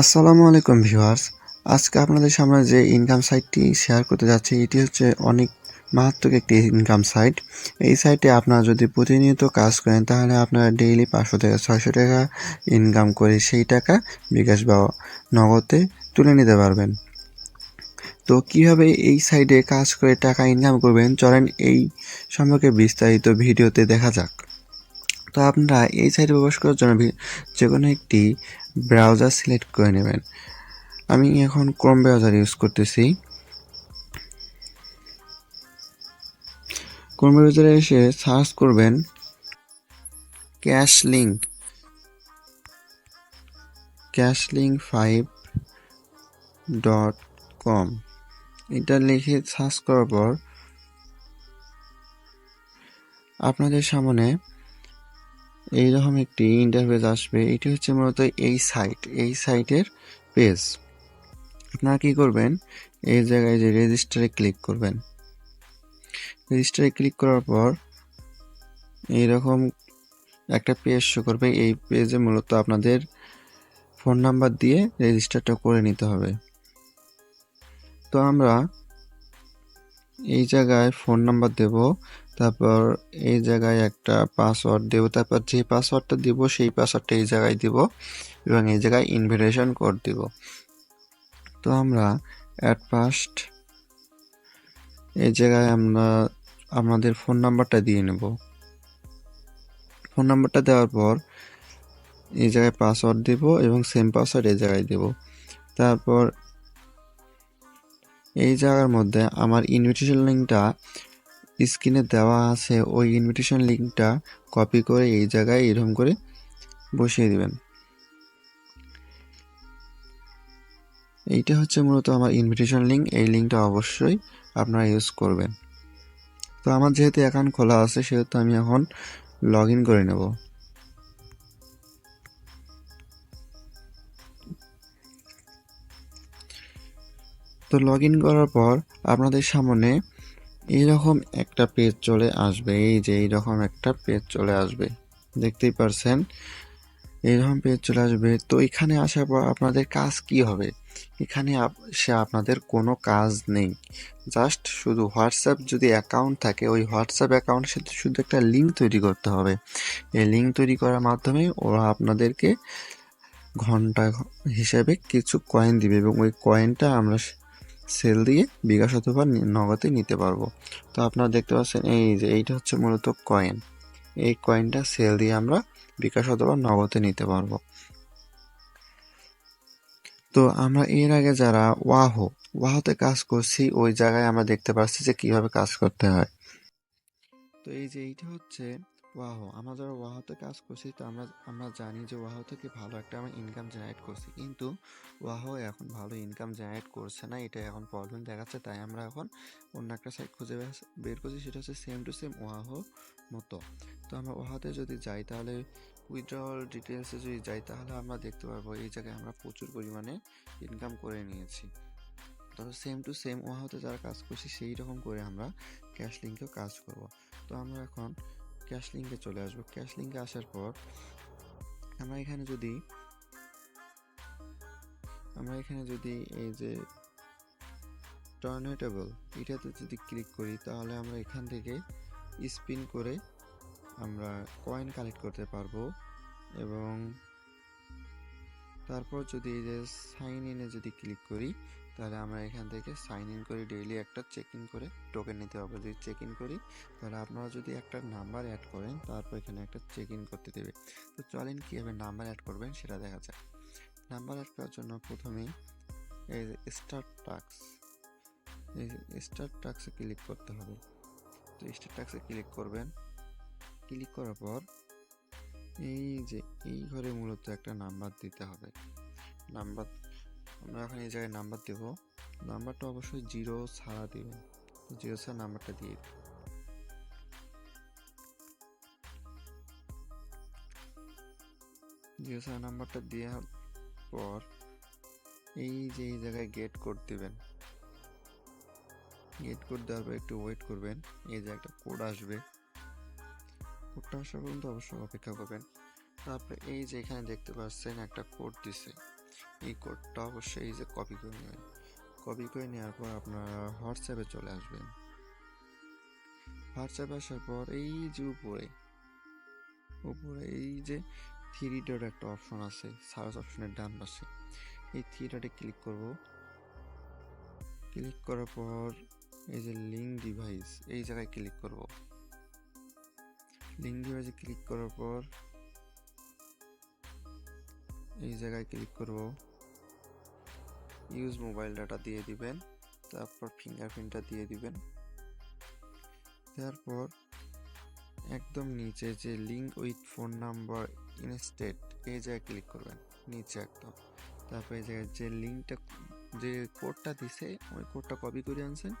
আসসালামু আলাইকুম ভিউয়ার্স। আজকে আপনাদের সামনে যে ইনকাম সাইটটি শেয়ার করতে যাচ্ছি, এটি হচ্ছে অনেক মারাত্মক একটি ইনকাম সাইট এই সাইটে আপনারা যদি প্রতিনিয়ত কাজ করেন, তাহলে আপনারা ডেইলি পাঁচশো থেকে ছয়শো টাকা ইনকাম করে সেই টাকা বিকাশ বা নগদে তুলে নিতে পারবেন। তো কীভাবে এই সাইটে কাজ করে টাকা ইনকাম করবেন, চলেন এই সম্পর্কে বিস্তারিত ভিডিওতে দেখা যাক। তো আপনারা এই সাইটে প্রবেশ করার জন্য যে কোনো একটি ব্রাউজার সিলেক্ট করে নেবেন। আমি এখন ক্রোম ব্রাউজার ইউজ করতেছি। ক্রোম ব্রাউজারে এসে সার্চ করবেন cash link cash link five dot com এটা লিখে সার্চ করার পর আপনাদের সামনে এইরকম একটি ইন্টারফেস আসবে। এটি হচ্ছে মূলত এই সাইট এই সাইটের পেজ আপনারা কি করবেন? এই জায়গায় যে রেজিস্টারে ক্লিক করবেন। রেজিস্টারে ক্লিক করার পর এইরকম একটা পেজ শো করবে। এই পেজে মূলত আপনাদের ফোন নাম্বার দিয়ে রেজিস্টারটা করে নিতে হবে। তো আমরা এই জায়গায় ফোন নাম্বার দেব। তারপর এই জায়গায় একটা পাসওয়ার্ড দেব। তারপর যে পাসওয়ার্ডটা দিব, সেই পাসওয়ার্ডটা এই জায়গায় দিব এবং এই জায়গায় ইনভিটেশন কোড দিব। তো আমরা অ্যাট ফার্স্ট এই জায়গায় আমরা, আমাদের ফোন নাম্বারটা দিয়ে নেব। ফোন নাম্বারটা দেওয়ার পর এই জায়গায় পাসওয়ার্ড দেব এবং সেম পাসওয়ার্ড এই জায়গায় দেব। তারপর এই জায়গার মধ্যে আমার ইনভিটেশন লিঙ্কটা স্ক্রিনে দেওয়া আছে, ওই ইনভিটেশন লিঙ্কটা কপি করে এই জায়গায় এরকম করে বসিয়ে দিবেন। এইটা হচ্ছে মূলত আমার ইনভিটেশন লিঙ্ক এই লিঙ্কটা অবশ্যই আপনারা ইউজ করবেন। তো আমার যেহেতু অ্যাকাউন্ট খোলা আছে, সেহেতু আমি এখন লগ ইন করে নেব। তো লগ ইন করার পর আপনাদের সামনে এইরকম একটা পেজ চলে আসবে, এই যে এইরকম একটা পেজ চলে আসবে। দেখতেই পারছেন? এইরকম পেজ চলে আসবে। তো এখানে আসার পর আপনাদের কাজ কি হবে? এখানে সে আপনাদের কোনো কাজ নেই। জাস্ট শুধু হোয়াটসঅ্যাপ যদি অ্যাকাউন্ট থাকে, ওই হোয়াটসঅ্যাপ অ্যাকাউন্টের সাথে শুধু একটা লিঙ্ক তৈরি করতে হবে। এই লিঙ্ক তৈরি করার মাধ্যমে ওরা আপনাদেরকে ঘণ্টা হিসাবে কিছু কয়েন দিবে এবং ওই কয়েনটা আমরা সেল দিয়ে বিকাশ অথবা নগদে নিতে পারব। তো আপনারা দেখতে পাচ্ছেন, এই যে এইটা হচ্ছে মূলত কয়েন এই কয়েনটা সেল দিয়ে আমরা বিকাশ অথবা নগদে নিতে পারব। তো আমরা এর আগে যারা ওয়াহো ওয়াহোতে কাজ করছি, ওই জায়গায় আমরা দেখতে পাচ্ছি যে কীভাবে কাজ করতে হয়। তো এই যে এইটা হচ্ছে ওয়াহো, আমরা যারা ওয়াহোতে কাজ করছি, তো আমরা আমরা জানি যে ওয়াহো থেকে ভালো একটা আমরা ইনকাম জেনারেট করছি। কিন্তু ওয়াহো এখন ভালো ইনকাম জেনারেট করছে না, এটা এখন প্রবলেম দেখাচ্ছে। তাই আমরা এখন অন্য একটা সাইট খুঁজে বের- করছি, সেটা হচ্ছে সেম টু সেম ওয়াহো মতো। তো আমরা ওয়াহোতে যদি যাই, তাহলে উইথড্রল ডিটেলসে যদি যাই, তাহলে আমরা দেখতে পারব এই জায়গায় আমরা প্রচুর পরিমাণে ইনকাম করে নিয়েছি। তো সেম টু সেম ওয়াহোতে যারা কাজ করছি, সেই রকম করে আমরা ক্যাশ লিঙ্কেও কাজ করব। তো আমরা এখন ক্যাশ লিঙ্কে চলে আসব। ক্যাশ লিঙ্কে আসার পর আমরা এখানে যদি, আমরা এখানে যদি এই যে টর্নেটেবল এটাতে যদি ক্লিক করি, তাহলে আমরা এখান থেকে স্পিন করে আমরা কয়েন কালেক্ট করতে পারব এবং তারপর যদি এই যে সাইন ইনে যদি ক্লিক করি তাহলে আমরা এখান থেকে সাইন ইন করে ডেইলি একটা চেক ইন করে টোকেন নিতে হবে। যদি চেক ইন করি, তাহলে আপনারা যদি একটা নাম্বার অ্যাড করেন, তারপর এখানে একটা চেক ইন করতে দেবে। তো চলেন কীভাবে নাম্বার অ্যাড করবেন সেটা দেখা যাক। নাম্বার অ্যাড করার জন্য প্রথমেই স্টার্ট টাক্স এই স্টার্ট টাক্সে ক্লিক করতে হবে। তো স্টার্ট টাক্সে ক্লিক করবেন। ক্লিক করার পর এই যে এই ঘরে মূলত একটা নাম্বার দিতে হবে। নাম্বার আমরা এখন এই জায়গায় নাম্বার দেব। নাম্বারটা অবশ্যই জিরো ছাড়া দেবেন জিরো ছাড়া নাম্বারটা দিয়ে দিন। জিরো ছাড়া নাম্বারটা দেওয়ার পর এই যে এই জায়গায় গেট কোড দেবেন। গেট কোড দেওয়ার পর একটু ওয়েট করবেন। এই যে একটা কোড আসবে। কোডটা আসা পর্যন্ত অবশ্যই অপেক্ষা করবেন। তারপরে এই যে এখানে দেখতে পাচ্ছেন একটা কোড দিছে। এই কোডটা অবশ্যই এই যে কপি করে নেবেন কপি করে নেওয়ার পর আপনারা হোয়াটসঅ্যাপে চলে আসবেন। হোয়াটসঅ্যাপে আসার পর এই যে উপরে উপরে এই যে থ্রি ডট একটা অপশন আছে সার্চ অপশনের ডান পাশে। এই থ্রি ডটে ক্লিক করব। ক্লিক করার পর এই যে লিঙ্ক ডিভাইস এই জায়গায় ক্লিক করব। লিঙ্ক ডিভাইসে ক্লিক করার পর এই জায়গায় ক্লিক করব। ইউজ মোবাইল ডাটা দিয়ে দিবেন। তারপর ফিঙ্গারপ্রিন্টটা দিয়ে দিবেন। তারপর একদম নিচে যে link with phone number in instead এই জায়গায় ক্লিক করবেন। নিচে একদম। তারপর এই জায়গায় যে লিঙ্কটা যে কোডটা দিছে, ওই কোডটা কপি করে আনছেন,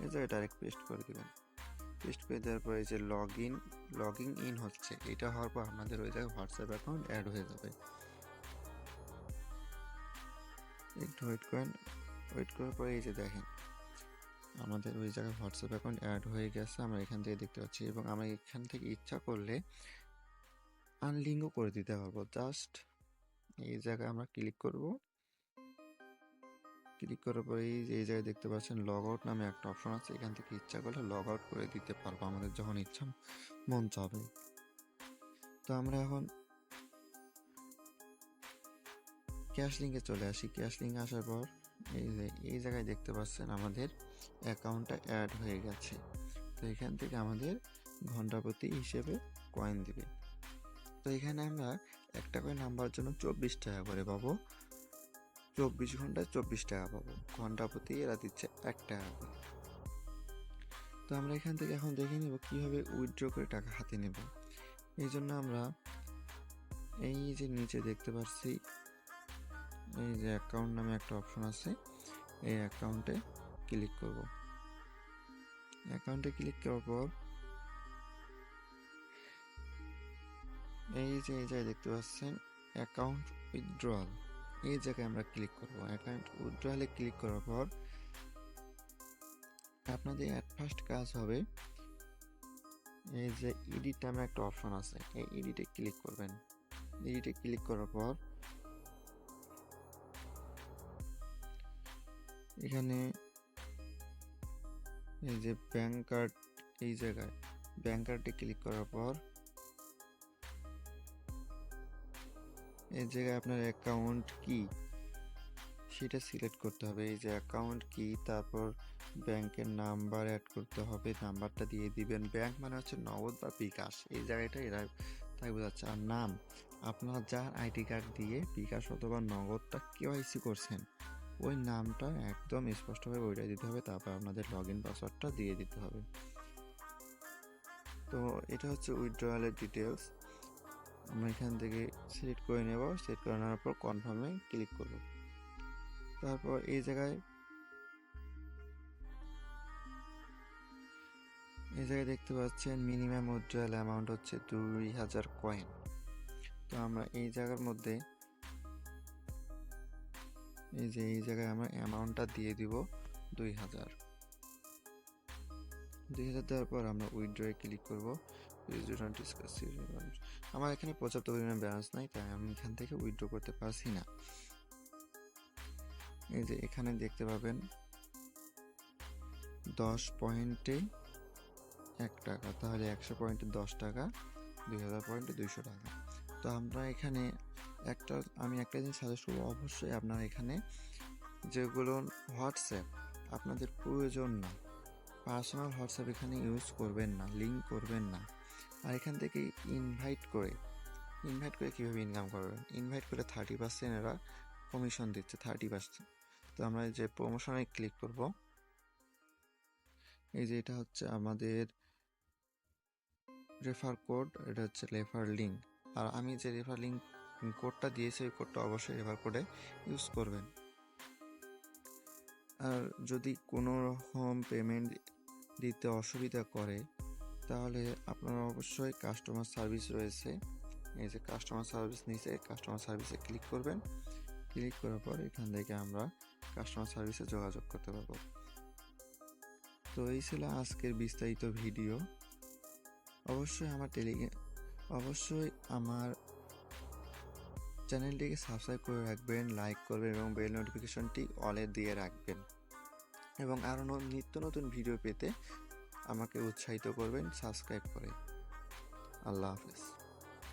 এই জায়গায় ডাইরেক্ট পেস্ট করে দেবেন। পেস্ট করে দেওয়ার পরে যে log in log in in হচ্ছে। এটা হওয়ার পর আপনাদের ওই জায়গায় হোয়াটসঅ্যাপ অ্যাকাউন্ট অ্যাড হয়ে যাবে। একটু ওয়েট করেন। ওয়েট করার পরে এই যে দেখেন, আমাদের ওই জায়গায় হোয়াটসঅ্যাপ অ্যাকাউন্ট অ্যাড হয়ে গেছে, আমরা এখান থেকে দেখতে পাচ্ছি এবং আমরা এখান থেকে ইচ্ছা করলে আনলিঙ্কও করে দিতে পারব। জাস্ট এই জায়গায় আমরা ক্লিক করব। ক্লিক করার পরে এই যে, এই জায়গায় দেখতে পাচ্ছেন লগ আউট নামে একটা অপশন আছে, এখান থেকে ইচ্ছা করলে লগ আউট করে দিতে পারব। আমাদের যখন ইচ্ছা, মন চাবে। তো আমরা এখন ক্যাশ লিঙ্কে চলে আসি। ক্যাশ লিঙ্কে আসার পর এই যে, এই জায়গায় দেখতে পাচ্ছেন আমাদের অ্যাকাউন্টটা অ্যাড হয়ে গেছে। তো এখান থেকে আমাদের ঘণ্টা প্রতি হিসেবে কয়েন দিবে। তো এখানে আমরা একটা করে নাম্বার জন্য চব্বিশ টাকা করে পাবো। চব্বিশ ঘন্টায় চব্বিশ টাকা পাবো। ঘণ্টা প্রতি এরা দিচ্ছে এক টাকা করে। তো আমরা এখান থেকে এখন দেখে নেব কীভাবে উইথড্র করে টাকা হাতে নেব। এই জন্য আমরা এই যে নিচে দেখতে পাচ্ছি এই যে অ্যাকাউন্ট নামে একটা অপশন আছে, এই অ্যাকাউন্টে ক্লিক করব। অ্যাকাউন্টে ক্লিক করার পর, এই যে এই জায়গায় দেখতে পাচ্ছেন অ্যাকাউন্ট উইথড্রয়াল এই জায়গায় আমরা ক্লিক করব। অ্যাকাউন্ট উইথড্রয়ালে ক্লিক করার পর, আপনাদের অ্যাট ফার্স্ট কাজ হবে, এই যে এডিট নামে একটা অপশন আছে। এই এডিটে ক্লিক করবেন। এডিটে ক্লিক করার পর এখানে এই যে ব্যাংক কার্ড এই জায়গায় ব্যাংক কার্ডে ক্লিক করার পর এই জায়গায় আপনার অ্যাকাউন্ট কি সেটা সিলেক্ট করতে হবে। এই যে অ্যাকাউন্ট কি, তারপর ব্যাংকের নাম্বার অ্যাড করতে হবে, নাম্বারটা দিয়ে দিবেন। ব্যাংক মানে হচ্ছে নগদ বা বিকাশ। এই জায়গাটা এরা তাই বোঝাচ্ছে। আর নাম, আপনার যার আইডি কার্ড দিয়ে বিকাশ অথবা নগদটা কেওয়াইসি করছেন ওই নামটা একদম স্পষ্টভাবে ওইটা দিতে হবে, তারপর আপনাদের লগ ইন পাসওয়ার্ডটা দিয়ে দিতে হবে। তো এটা হচ্ছে উইথড্রয়ালের ডিটেলস আমরা এখান থেকে সিলেক্ট করে নেব সিলেক্ট করে নেওয়ার পর কনফার্মে ক্লিক করব। তারপর এই জায়গায় এই জায়গায় দেখতে পাচ্ছেন মিনিমাম উইথড্রয়াল অ্যামাউন্ট হচ্ছে দুই হাজার কয়েন তো আমরা এই জায়গার মধ্যে এই যে, এই জায়গায় আমরা অ্যামাউন্টটা দিয়ে দিব দুই হাজার। দুই হাজার দেওয়ার পর আমরা উইথড্রয়ে ক্লিক করব। আমার এখানে পর্যাপ্ত পরিমাণে ব্যালেন্স নাই, তাই আমি এখান থেকে উইথড্র করতে পারছি না। এই যে, এখানে দেখতে পাবেন দশ পয়েন্টে এক টাকা, তাহলে একশো পয়েন্টে দশ টাকা, দুই হাজার পয়েন্টে দুইশো টাকা। তো আমরা এখানে একটা, আমি একটা জিনিস সাজেস্ট করব অবশ্যই আপনারা এখানে, যেগুলো হোয়াটসঅ্যাপ আপনাদের প্রয়োজন না। পার্সোনাল হোয়াটসঅ্যাপ এখানে ইউজ করবেন না লিঙ্ক করবেন না। আর এখান থেকে ইনভাইট করে ইনভাইট করে কীভাবে ইনকাম করবেন? ইনভাইট করে থার্টি পার্সেন্ট এরা কমিশন দিচ্ছে থার্টি পার্সেন্ট তো আমরা যে প্রমোশনে ক্লিক করব। এই যে এটা হচ্ছে আমাদের রেফার কোড এটা হচ্ছে রেফার লিঙ্ক আর আমি যে রেফার লিঙ্ক কোডটা দিয়েছি, ওই কোডটা অবশ্যই রেফার কোডে ইউজ করবেন। আর যদি কোনো রকম পেমেন্ট দিতে অসুবিধা করে, তাহলে আপনারা অবশ্যই কাস্টমার সার্ভিস রয়েছে। এই যে কাস্টমার সার্ভিস নিচে কাস্টমার সার্ভিসে ক্লিক করবেন। ক্লিক করার পর এখান থেকে আমরা কাস্টমার সার্ভিসে যোগাযোগ করতে পারব। তো এই ছিল আজকের বিস্তারিত ভিডিও অবশ্যই আমার টেলিগ্রাম অবশ্যই আমার চ্যানেলটিকে সাবস্ক্রাইব করে রাখবেন লাইক করবেন এবং বেল নোটিফিকেশনটি অলে দিয়ে রাখবেন। এবং আরও নিত্য নতুন ভিডিও পেতে আমাকে উৎসাহিত করবেন সাবস্ক্রাইব করে। আল্লাহ হাফেজ।